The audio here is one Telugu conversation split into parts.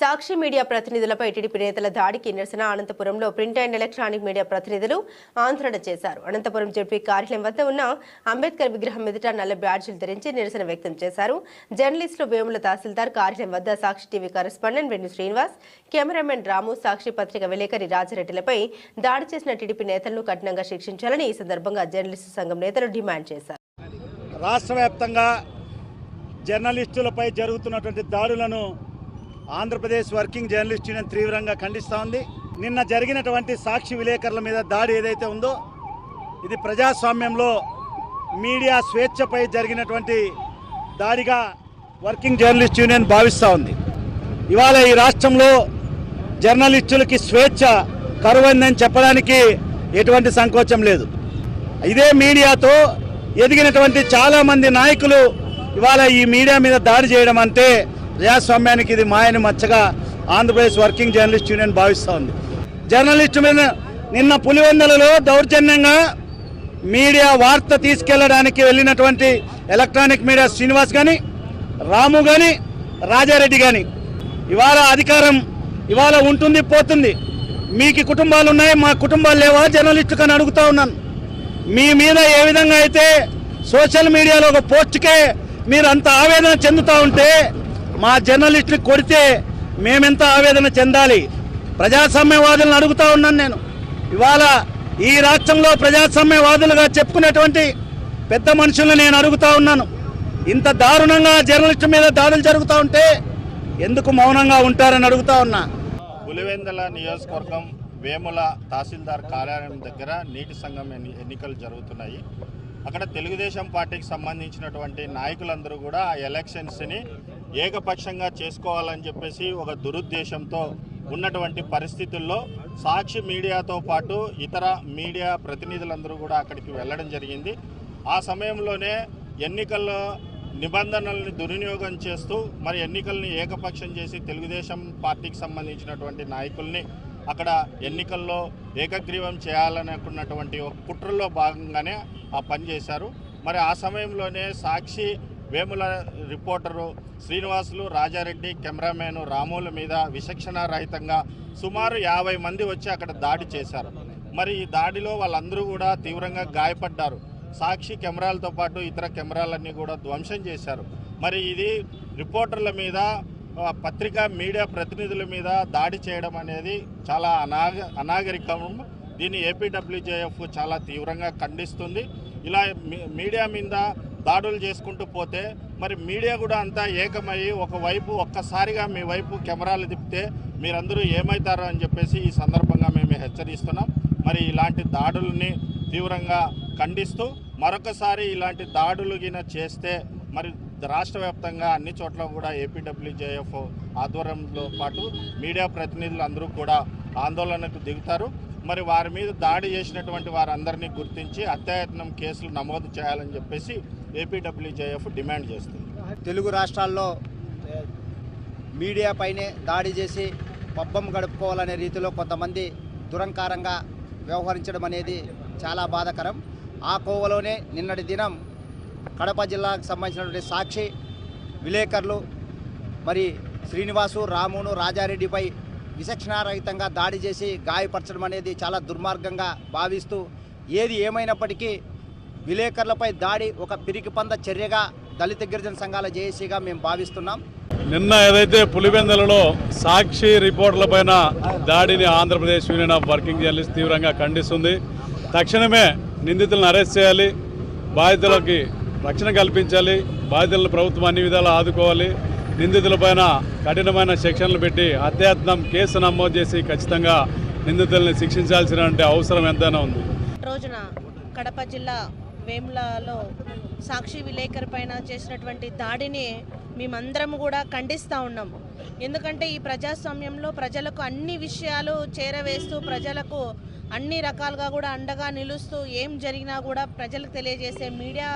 సాక్షి మీడియా ప్రతినిధులపై టీడీపీ నేతల దాడికి నిరసన. అనంతపురంలో ప్రింట్ అండ్ ఎలక్ట్రానిక్ మీడియా ప్రతినిధులు ఆందోళన చేశారు. అనంతపురం జడ్పీ కార్యాలయం వద్ద ఉన్న అంబేద్కర్ విగ్రహం ఎదుట నల్ల బ్యాడ్జీలు ధరించి నిరసన వ్యక్తం చేశారు. జర్నలిస్టులు వేముల తహసీల్దార్ కార్యాలయం వద్ద సాక్షి టీవీ కరెస్పాండెంట్ వెన్ను శ్రీనివాస్ కెమెరామెన్ రాము సాక్షి పత్రిక విలేకరి రాజరెడ్డిలపై దాడి చేసిన టీడీపీ నేతలను కఠినంగా శిక్షించాలని ఈ సందర్భంగా జర్నలిస్టు సంఘం నేతలు డిమాండ్ చేశారు. రాష్ట్ర వ్యాప్తంగా జర్నలిస్టులపై జరుగుతున్నటువంటి దాడులను ఆంధ్రప్రదేశ్ వర్కింగ్ జర్నలిస్ట్ యూనియన్ తీవ్రంగా ఖండిస్తూ ఉంది. నిన్న జరిగినటువంటి సాక్షి విలేకరుల మీద దాడి ఏదైతే ఉందో ఇది ప్రజాస్వామ్యంలో మీడియా స్వేచ్ఛపై జరిగినటువంటి దాడిగా వర్కింగ్ జర్నలిస్ట్ యూనియన్ భావిస్తూ ఉంది. ఇవాళ ఈ రాష్ట్రంలో జర్నలిస్టులకి స్వేచ్ఛ కరువైందని చెప్పడానికి ఎటువంటి సంకోచం లేదు. ఇదే మీడియాతో ఎదిగినటువంటి చాలామంది నాయకులు ఇవాళ ఈ మీడియా మీద దాడి చేయడం అంటే ప్రజాస్వామ్యానికి ఇది మాయని మచ్చగా ఆంధ్రప్రదేశ్ వర్కింగ్ జర్నలిస్ట్ యూనియన్ భావిస్తూ ఉంది. జర్నలిస్టు మీద నిన్న పులివెందలలో దౌర్జన్యంగా మీడియా వార్త తీసుకెళ్ళడానికి వెళ్ళినటువంటి ఎలక్ట్రానిక్ మీడియా శ్రీనివాస్ కానీ రాము కానీ రాజారెడ్డి కానీ ఇవాళ అధికారం ఇవాళ ఉంటుంది పోతుంది. మీకు కుటుంబాలు ఉన్నాయి? మా కుటుంబాలు లేవా? జర్నలిస్టు కానీ అడుగుతా ఉన్నాను. మీ మీద ఏ విధంగా అయితే సోషల్ మీడియాలో ఒక పోస్ట్కే మీరు అంత ఆవేదన చెందుతూ ఉంటే మా జర్నలిస్టులు కొడితే మేమెంత ఆవేదన చెందాలి. ప్రజాస్వామ్యవాదులను అడుగుతా ఉన్నాను నేను. ఇవాళ ఈ రాష్ట్రంలో ప్రజాస్వామ్యవాదులుగా చెప్పుకునేటువంటి పెద్ద మనుషులను నేను అడుగుతా ఉన్నాను. ఇంత దారుణంగా జర్నలిస్ట్ మీద దాడులు జరుగుతూ ఉంటే ఎందుకు మౌనంగా ఉంటారని అడుగుతా ఉన్నా. పులివెందల నియోజకవర్గం వేముల తహసీల్దార్ కార్యాలయం దగ్గర నీటి సంఘం ఎన్నికలు జరుగుతున్నాయి. అక్కడ తెలుగుదేశం పార్టీకి సంబంధించినటువంటి నాయకులందరూ కూడా ఆ ఎలక్షన్స్ని ఏకపక్షంగా చేసుకోవాలని చెప్పేసి ఒక దురుద్దేశంతో ఉన్నటువంటి పరిస్థితుల్లో సాక్షి మీడియాతో పాటు ఇతర మీడియా ప్రతినిధులందరూ కూడా అక్కడికి వెళ్ళడం జరిగింది. ఆ సమయంలోనే ఎన్నికల్లో నిబంధనల్ని దుర్వినియోగం చేస్తూ మరి ఎన్నికల్ని ఏకపక్షం చేసి తెలుగుదేశం పార్టీకి సంబంధించినటువంటి నాయకుల్ని అక్కడ ఎన్నికల్లో ఏకగ్రీవం చేయాలనుకున్నటువంటి ఒక కుట్రలో భాగంగానే ఆ పని చేశారు. మరి ఆ సమయంలోనే సాక్షి వేముల రిపోర్టరు శ్రీనివాసులు రాజారెడ్డి కెమెరామెన్ రాముల మీద విచక్షణ రహితంగా సుమారు యాభై మంది వచ్చి అక్కడ దాడి చేశారు. మరి ఈ దాడిలో వాళ్ళందరూ కూడా తీవ్రంగా గాయపడ్డారు. సాక్షి కెమెరాలతో పాటు ఇతర కెమెరాలన్నీ కూడా ధ్వంసం చేశారు. మరి ఇది రిపోర్టర్ల మీద పత్రికా మీడియా ప్రతినిధుల మీద దాడి చేయడం అనేది చాలా అనాగ అనాగరికం. దీన్ని ఏపీడబ్ల్యూజేఎఫ్ చాలా తీవ్రంగా ఖండిస్తుంది. ఇలా మీ- మీడియా మీద దాడులు చేసుకుంటూ పోతే మరి మీడియా కూడా అంతా ఏకమయ్యి ఒకవైపు ఒక్కసారిగా మీ వైపు కెమెరాలు తిప్పితే మీరందరూ ఏమవుతారో అని చెప్పేసి ఈ సందర్భంగా మేము హెచ్చరిస్తున్నాం. మరి ఇలాంటి దాడుల్ని తీవ్రంగా ఖండిస్తూ మరొకసారి ఇలాంటి దాడులు గిన చేస్తే మరి రాష్ట్ర వ్యాప్తంగా అన్ని చోట్ల కూడా ఏపీడబ్ల్యూజేఎఫ్ ఆధ్వర్యంతో పాటు మీడియా ప్రతినిధులు అందరూ కూడా ఆందోళనకు దిగుతారు. మరి వారి మీద దాడి చేసినటువంటి వారందరినీ గుర్తించి హత్యాయత్నం కేసులు నమోదు చేయాలని చెప్పేసి ఏపీడబ్ల్యూజేఎఫ్ డిమాండ్ చేస్తుంది. తెలుగు రాష్ట్రాల్లో మీడియా పైనే దాడి చేసి పబ్బం గడుపుకోవాలనే రీతిలో కొంతమంది దురంకారంగా వ్యవహరించడం అనేది చాలా బాధాకరం. ఆ కోవలోనే నిన్నటి దినం కడప జిల్లాకు సంబంధించినటువంటి సాక్షి విలేకరులు మరి శ్రీనివాసు రామును రాజారెడ్డిపై విచక్షణారహితంగా దాడి చేసి గాయపరచడం అనేది చాలా దుర్మార్గంగా భావిస్తూ ఏది ఏమైనప్పటికీ విలేకరులపై దాడి ఒక పిరికిపంద చర్యగా దళిత గిరిజన సంఘాల జేఏసీగా మేము భావిస్తున్నాం. నిన్న ఏదైతే పులివెందులలో సాక్షి రిపోర్టుల పైన దాడిని Andhra Pradesh union of working journalist తీవ్రంగా ఖండిస్తుంది. తక్షణమే నిందితులను అరెస్ట్ చేయాలి బాధితులకి రక్షణ కల్పించాలి బాధితులను ప్రభుత్వం అన్ని విధాలు ఆదుకోవాలి నిందితులపైన కఠినమైన శిక్షణలు పెట్టి అత్యాత్నం కేసు నమోదు చేసి ఖచ్చితంగా నిందితుల్ని శిక్షించాల్సిన అవసరం ఎంతైనా ఉంది. రోజున కడప జిల్లా వేములలో సాక్షి విలేకరి పైన చేసినటువంటి దాడిని మేమందరం కూడా ఖండిస్తూ ఉన్నాం. ఎందుకంటే ఈ ప్రజాస్వామ్యంలో ప్రజలకు అన్ని విషయాలు చేరవేస్తూ ప్రజలకు అన్ని రకాలుగా కూడా అండగా నిలుస్తూ ఏం జరిగినా కూడా ప్రజలకు తెలియజేసే మీడియా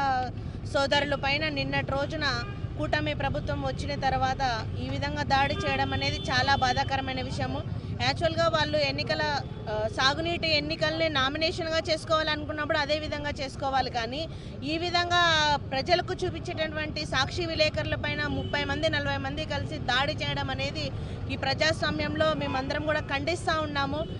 సోదరుల పైన నిన్నటి రోజున కూటమి ప్రభుత్వం వచ్చిన తర్వాత ఈ విధంగా దాడి చేయడం అనేది చాలా బాధాకరమైన విషయము. యాక్చువల్గా వాళ్ళు ఎన్నికల సాగునీటి ఎన్నికల్ని నామినేషన్గా చేసుకోవాలనుకున్నప్పుడు అదే విధంగా చేసుకోవాలి. కానీ ఈ విధంగా ప్రజలకు చూపించేటటువంటి సాక్షి విలేకరుల పైన ముప్పై మంది నలభై మంది కలిసి దాడి చేయడం అనేది ఈ ప్రజాస్వామ్యంలో మేమందరం కూడా ఖండిస్తూ ఉన్నాము.